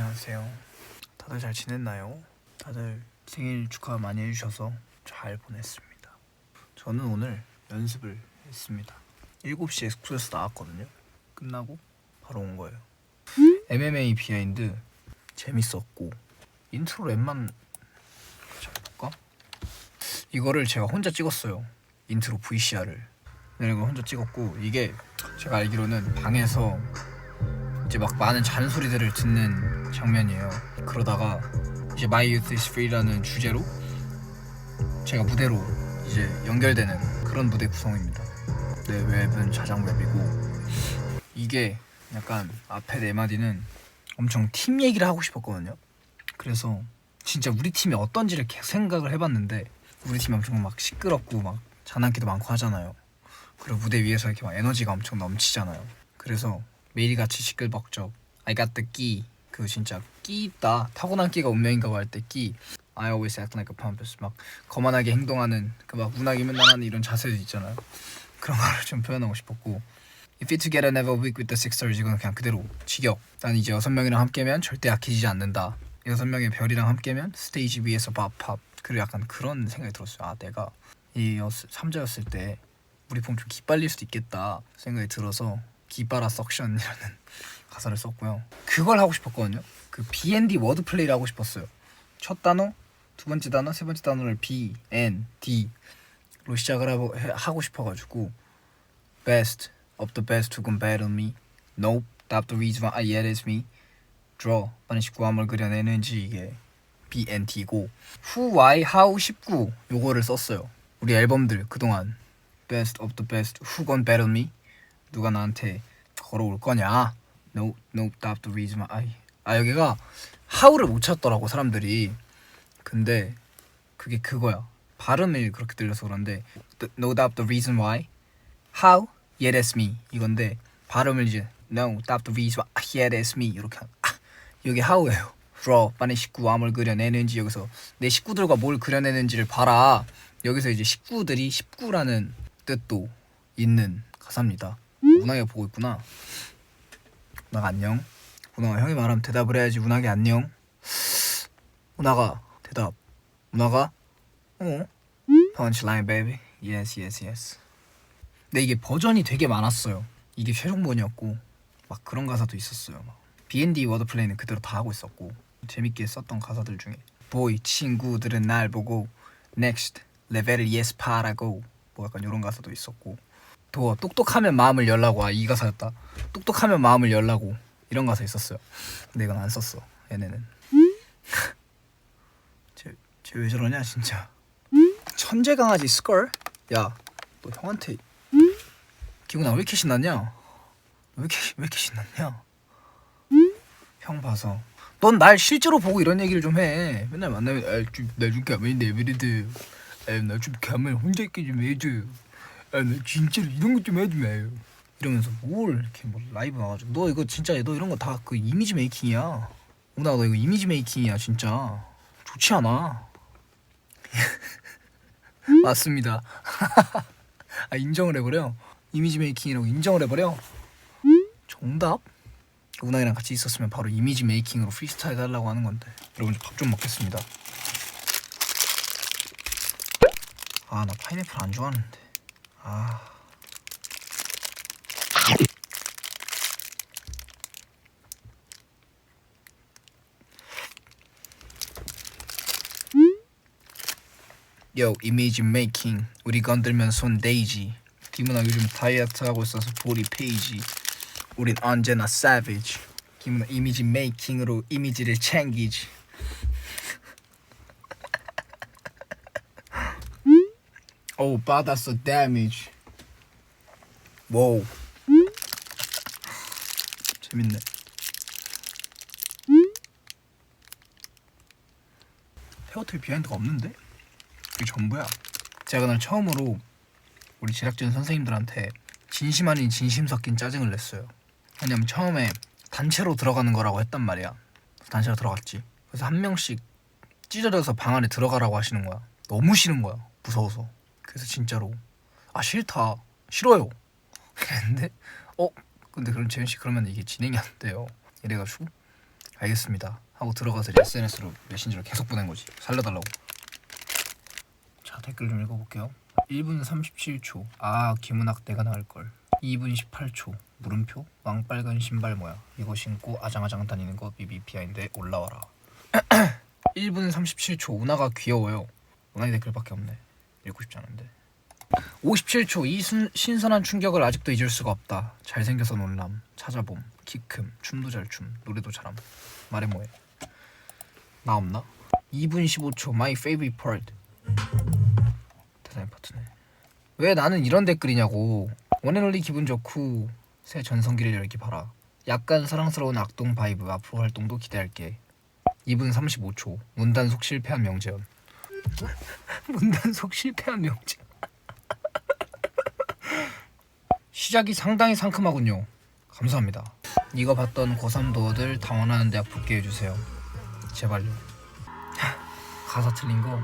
안녕하세요. 다들 잘 지냈나요? 다들 생일 축하 많이 해주셔서 잘 보냈습니다. 저는 오늘 연습을 했습니다. 7시에 숙소에서 나왔거든요. 끝나고 바로 온 거예요. MMA 비하인드 재밌었고 인트로 랩만 잡을까? 이거를 제가 혼자 찍었어요. 인트로 VCR을. 네, 이거 혼자 찍었고 이게 제가 알기로는 방에서 이제 막 많은 잔소리들을 듣는 장면이에요. 그러다가 이제 My Youth is Free라는 주제로 제가 무대로 이제 연결되는 그런 무대 구성입니다. 네, 웹은 자장 웹이고 이게 약간 앞에 네 마디는 엄청 팀 얘기를 하고 싶었거든요. 그래서 진짜 우리 팀이 어떤지를 계속 생각을 해봤는데 우리 팀이 엄청 막 시끄럽고 막 장난기도 많고 하잖아요. 그리고 무대 위에서 이렇게 막 에너지가 엄청 넘치잖아요. 그래서 매일같이 시끌벅적 I got the key 그 진짜 끼 있다 타고난 끼가 운명인가 할때 끼. I always act like a pompous 막 거만하게 행동하는 그 막 운하게 맨날 하는 이런 자세들 있잖아요. 그런 거를 좀 표현하고 싶었고. If it together never weak with the sixers 이건 그냥 그대로 직역. 난 이제 여섯 명이랑 함께면 절대 약해지지 않는다. 여섯 명의 별이랑 함께면 스테이지 위에서 밥밥. 그리고 약간 그런 생각이 들었어요. 아 내가 이 여- 삼자였을 때 우리 폼 좀 기빨릴 수도 있겠다 생각이 들어서 기빨아 석션이라는 가사를 썼고요. 그걸 하고 싶었거든요. 그 B&D 워드 플레이를 하고 싶었어요. 첫 단어, 두 번째 단어, 세 번째 단어를 B, N, D로 시작을 하고, 해- 하고 싶어가지고 Best of the best who can battle me Nope, that's the reason why yeah it's me Draw, 많은 19함을 그려내는지 이게 B, N, D고 Who, Why, How 19 요거를 썼어요. 우리 앨범들 그동안 Best of the best who gon' battle me 누가 나한테 걸어올 거냐? No, no, that's the reason why. 아 여기가 how를 못 찾더라고 사람들이. 근데 그게 그거야. 발음이 그렇게 들려서 그런데 no, that's the reason why. How? Yeah, that's me. 이건데 발음을 이제 no, that's the reason why. Yeah, that's me. 이렇게 하- 아, 여기 how예요. draw, 빠른 식구 암을 그려내는지 여기서 내 식구들과 뭘 그려내는지를 봐라. 여기서 이제 식구들이 19라는 뜻도 있는 가사입니다. 운하게 보고 있구나. 운하가 안녕. 운하가 형이 말하면 대답을 해야지. 운하게 안녕. 운하가 대답. 운하가 어? 펀치라인 베이비. Yes, yes, yes. 근데 이게 버전이 되게 많았어요. 이게 최종본이었고 막 그런 가사도 있었어요. 막. B&D 워드플레이는 그대로 다 하고 있었고 재밌게 썼던 가사들 중에 보이 친구들은 날 보고 next 레벨을 yes 파라고 뭐 약간 이런 가사도 있었고 또 똑똑하면 마음을 열라고. 아 이 가사였다. 똑똑하면 마음을 열라고. 이런 가사 있었어요. 근데 이건 안 썼어 얘네는. 쟤쟤 왜 저러냐 진짜. 천재 강아지 스컬? 야너 형한테 기분아 왜 이렇게 신났냐? 왜 이렇게 왜 이렇게 신났냐? 형 봐서. 넌 날 실제로 보고 이런 얘기를 좀 해. 맨날 만나면 아좀나좀 가만히 내버려둬. 아나좀 가만히 혼자 있게 좀 해줘 아, 나 진짜로 이런 것좀 마요. 이러면서 뭘 이렇게 뭐 라이브 나가지고 너 이거 진짜 너 이런 거 다 그 이미지 메이킹이야. 오나 너 이거 이미지 메이킹이야 진짜. 좋지 않아. 맞습니다. 아 인정을 해버려. 이미지 메이킹이라고 인정을 해버려. 정답? 우나이랑 같이 있었으면 바로 이미지 메이킹으로 프리스타일 달라고 하는 건데. 여러분 밥 좀 먹겠습니다. 아 나 파인애플 안 좋아하는데. 아. 요 이미지 메이킹 우리 건들면 손 데이지. 김은아 요즘 다이어트 하고 있어서 보리 페이지. 우린 언제나 savage. 김은아 이미지 메이킹으로 이미지를 챙기지 오 받았어 damage. 와우 재밌네. 페어틀 비하인드가 없는데? 그게 전부야. 제가 그날 처음으로 우리 제작진 선생님들한테 진심 아닌 진심 섞인 짜증을 냈어요. 왜냐면 처음에 단체로 들어가는 거라고 했단 말이야. 단체로 들어갔지. 그래서 한 명씩 찢어져서 방 안에 들어가라고 하시는 거야. 너무 싫은 거야. 무서워서 그래서 진짜로. 아 싫다. 싫어요. 그랬는데 어 근데 그럼 재현 씨 그러면 이게 진행이 안 돼요. 이래가지고 알겠습니다. 하고 들어가서 SNS로 메신저를 계속 보낸 거지. 살려달라고. 자 댓글 좀 읽어볼게요. 1분 37초. 아 김은학 내가 나을 걸. 2분 18초. 물음표? 왕빨간 신발 뭐야 이거 신고 아장아장 다니는 거 비비피아인데 올라와라. 1분 37초. 운하가 귀여워요. 운하이 댓글밖에 없네 읽고 싶지 않은데. 57초 이 순- 신선한 충격을 아직도 잊을 수가 없다. 잘생겨서 놀람 찾아봄 키큼 춤도 잘 춤 노래도 잘함. 말해 뭐해? 나 없나? 2분 15초 my favorite 대단히 파트네. 왜 나는 이런 댓글이냐고. 원앤올리 기분 좋고 새 전성기를 열기 바라. 약간 사랑스러운 악동 바이브 앞으로 활동도 기대할게. 2분 35초 문단속 실패한 명재현 문단속 실패한 명재현 시작이 상당히 상큼하군요. 감사합니다. 이거 봤던 고3 도어들 다 원하는 대학 붙게 해주세요. 제발요. 가사 틀린 거.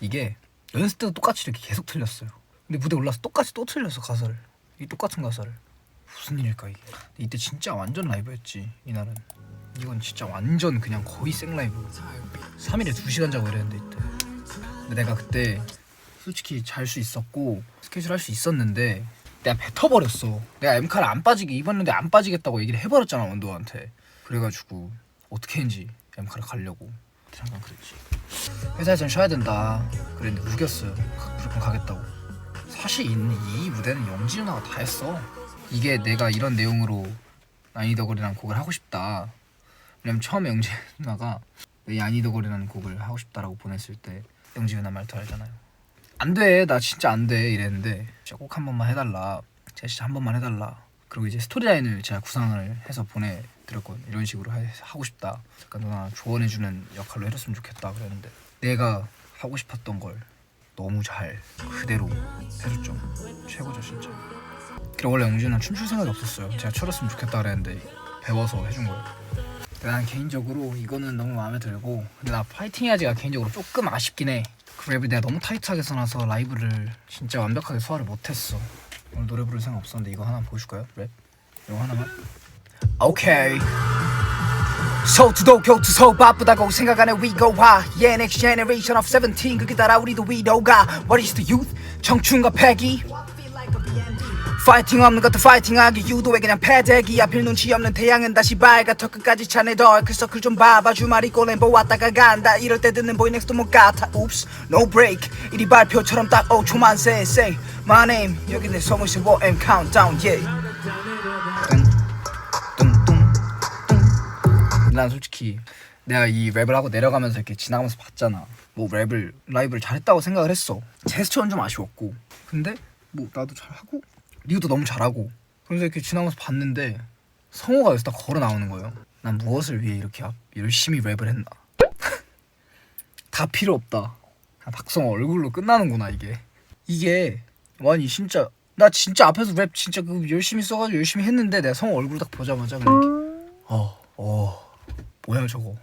이게 연습 때도 똑같이 이렇게 계속 틀렸어요. 근데 무대 올라서 똑같이 또 틀렸어 가사를. 이 똑같은 가사를. 무슨 일일까 이게. 이때 진짜 완전 라이브였지 이날은. 이건 진짜 완전 그냥 거의 생 라이브. 3일에 2시간 자고 이랬는데 이때 근데 내가 그때 솔직히 잘 수 있었고 스케줄 할 수 있었는데 내가 뱉어버렸어. 내가 엠카를 안 빠지게 입었는데 안 빠지겠다고 얘기를 해버렸잖아 원도한테. 그래가지고 어떻게 했는지 엠카를 가려고. 잠깐 그랬지. 회사에선 쉬어야 된다. 그랬는데 우겼어요. 가- 무조건 가겠다고. 사실 이, 이 무대는 영지 누나가 다 했어. 이게 내가 이런 내용으로 아니더거리라는 곡을 하고 싶다. 왜냐면 처음에 영지 누나가 이 아니더거리라는 곡을 하고 싶다라고 보냈을 때 영지 누나 말투 알잖아요. 안 돼 나 진짜 안 돼 이랬는데 진짜 꼭 한 번만 해달라. 제가 한 번만 해달라. 그리고 이제 스토리라인을 제가 구상을 해서 보내드렸거든요. 이런 식으로 하, 하고 싶다. 약간 누나 조언해주는 역할로 해줬으면 좋겠다 그랬는데 내가 하고 싶었던 걸 너무 잘 그대로 해줬죠. 최고죠 진짜. 그리고 원래 영준은 춤출 생각이 없었어요. 제가 추었으면 좋겠다 그랬는데 배워서 해준 거예요 난 개인적으로 이거는 너무 마음에 들고 근데 나 파이팅 해야지가 개인적으로 조금 아쉽긴 해그 랩을 내가 너무 타이트하게 써놔서 라이브를 진짜 완벽하게 소화를 못했어 오늘 노래 부를 생각 없었는데 이거 하나 보여줄까요? 랩? 이거 하나만? 오케이 서투도 교투 서 바쁘다고 생각 안해 we go high Yeah next generation of 17 그게 따라 우리도 위로가 What is the youth? 청춘과 패기 파이팅 없는 것도 파이팅하기. 유도해 그냥 패대기 앞일 눈치 없는 태양은 다시 밝아. 더 끝까지 차네 덜그 서클 좀 봐봐. 주말이 꼴랭보 왔다가 간다. 이럴 때 듣는 보이 넥스도 못 같아. Oops no break. 이리 발표처럼 딱 5초만 say say. My name. 여기 내 성을 15M countdown yeah. 난 솔직히 내가 이 랩을 하고 내려가면서 이렇게 지나가면서 봤잖아. 뭐 랩을 라이브를 잘했다고 생각을 했어. 제스처는 좀 아쉬웠고. 근데 뭐 나도 잘하고 리우도 너무 잘하고 그래서 이렇게 지나가면서 봤는데 성호가 여기서 딱 걸어 나오는 거예요 난 무엇을 위해 이렇게 앞- 열심히 랩을 했나 다 필요 없다 아, 박성호 얼굴로 끝나는구나 이게 이게 아니 진짜 나 진짜 앞에서 랩 진짜 그 열심히 써가지고 열심히 했는데 내가 성호 얼굴 딱 보자마자 그냥 이렇게 어, 어, 뭐야 저거?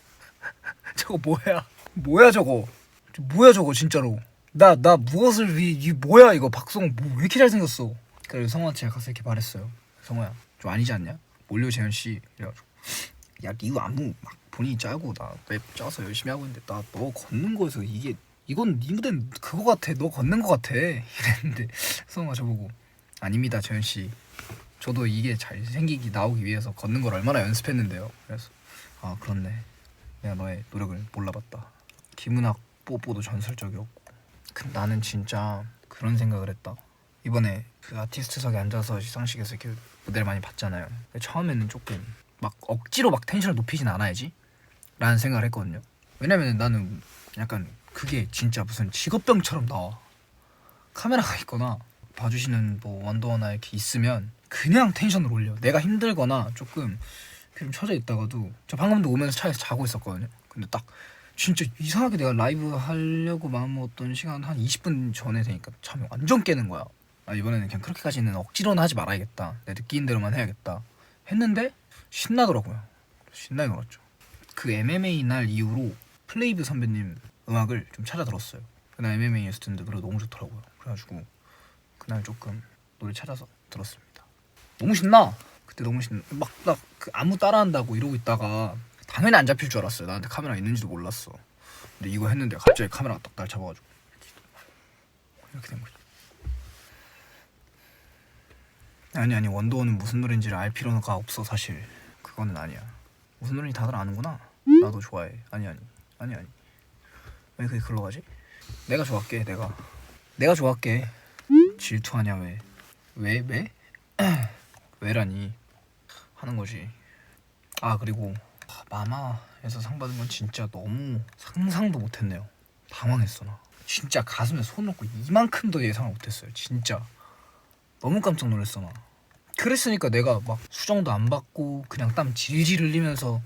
저거 뭐야? 뭐야 저거? 저 뭐야 저거 진짜로? 나 나 무엇을 위, 이 뭐야 이거 박성호 뭐왜 이렇게 잘생겼어? 그래서 성호한테 제가 가서 이렇게 말했어요. 성호야, 좀 아니지 않냐? 몰려 재현 씨 이래가지고 야 리우 안무 막 본인이 짜고 나 랩 짜서 열심히 하고 있는데 나 너 걷는 거에서 이게 이건 네 무대는 그거 같아. 너 걷는 거 같아. 이랬는데 성호가 저보고 아닙니다 재현 씨. 저도 이게 잘 생기기 나오기 위해서 걷는 걸 얼마나 연습했는데요. 그래서 아 그렇네. 내가 너의 노력을 몰라봤다. 김은학 뽀뽀도 전설적이었고. 그 나는 진짜 그런 생각을 했다. 이번에 그 아티스트석에 앉아서 시상식에서 이렇게 무대를 많이 봤잖아요. 근데 처음에는 조금 막 억지로 막 텐션을 높이진 않아야지 라는 생각을 했거든요. 왜냐면 나는 약간 그게 진짜 무슨 직업병처럼 나와. 카메라가 있거나 봐주시는 뭐 원더나 이렇게 있으면 그냥 텐션을 올려. 내가 힘들거나 조금 좀 처져 있다가도 저 방금도 오면서 차에서 자고 있었거든요. 근데 딱 진짜 이상하게 내가 라이브 하려고 마음먹었던 시간 한 20분 전에 되니까 잠이 완전 깨는 거야. 아 이번에는 그냥 그렇게까지는 억지로는 하지 말아야겠다. 내 느끼는 대로만 해야겠다. 했는데 신나더라고요. 신나게 놀았죠. 그 MMA 날 이후로 플레이브 선배님 음악을 좀 찾아 들었어요. 그날 MMA였을 텐데 노래 너무 좋더라고요. 그래가지고 그날 조금 노래 찾아서 들었습니다. 너무 신나. 그때 너무 신 막나 그 안무 따라한다고 이러고 있다가 당연히 안 잡힐 줄 알았어요. 나한테 카메라 있는지도 몰랐어. 근데 이거 했는데 갑자기 카메라가 딱 날 잡아가지고 이렇게 된 거죠. 아니 아니 원더원은 무슨 노래인지를 알 필요가 없어 사실 그거는 아니야. 무슨 노래인지 다들 아는구나. 나도 좋아해. 아니 아니 아니 아니 왜 그게 글로 가지? 내가 좋아할게 내가 내가 좋아할게 질투하냐 왜? 왜 왜? 왜라니 하는 거지. 아 그리고 아, 마마에서 상 받은 건 진짜 너무 상상도 못했네요. 당황했어 나. 진짜 가슴에 손 얹고 이만큼도 예상을 못했어요. 진짜 너무 깜짝 놀랐어 나. 그랬으니까 내가 막 수정도 안 받고 그냥 땀 질질 흘리면서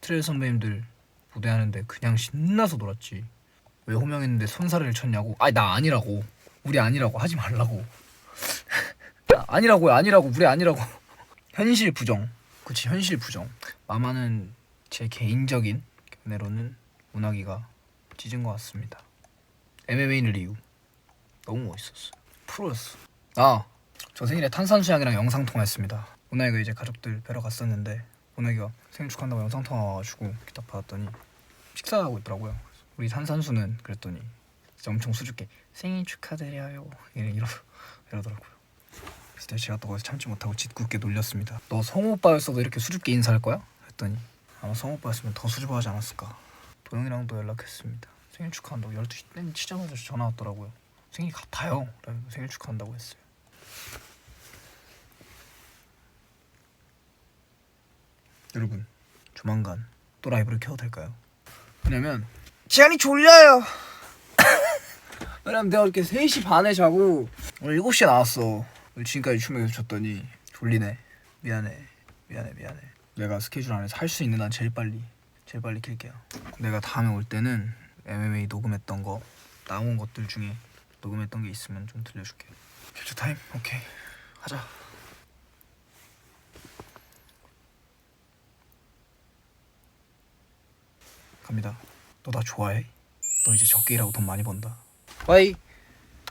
트레일 선배님들 무대하는데 그냥 신나서 놀았지. 왜 호명했는데 손사래를 쳤냐고? 아니 나 아니라고. 우리 아니라고 하지 말라고. 아, 아니라고요 아니라고 우리 아니라고. 현실 부정. 그치 현실 부정. 마마는 제 개인적인 견해로는 문학이가 찢은 것 같습니다. MMA는 이유 너무 멋있었어. 프로였어. 아, 저 생일에 탄산수양이랑 영상 통화했습니다. 문학이가 이제 가족들 뵈러 갔었는데 문학이가 생일 축하한다고 영상 통화 와가지고 이렇게 딱 받았더니 식사하고 있더라고요. 우리 탄산수는 그랬더니 진짜 엄청 수줍게 생일 축하드려요 이러 이러 이러더라고요. 그래서 제가 또 거기서 참지 못하고 짓궂게 놀렸습니다. 너 성우 오빠였어도 이렇게 수줍게 인사할 거야? 했더니 아마 성우 오빠 였으면 더 수줍어하지 않았을까. 도영이랑도 연락했습니다. 생일 축하한다고 12시 땡 치자마자 전화 왔더라고요. 생일 같아요. 그래서 생일 축하한다고 했어요. 여러분 조만간 또 라이브를 켜도 될까요? 왜냐면 지안이 졸려요. 왜냐면 내가 이렇게 3시 반에 자고 오늘 7시에 나왔어. 오늘 지금까지 춤을 계속 췄더니 졸리네. 미안해. 미안해 미안해. 내가 스케줄 안에서 할 수 있는 한 제일 빨리 제일 빨리 킬게요. 내가 다음에 올 때는 MMA 녹음했던 거 나온 것들 중에 녹음했던 게 있으면 좀 들려줄게. 캡처 타임 오케이 하자. 갑니다. 너 나 좋아해? 너 이제 적게 일하고 돈 많이 번다. 바이.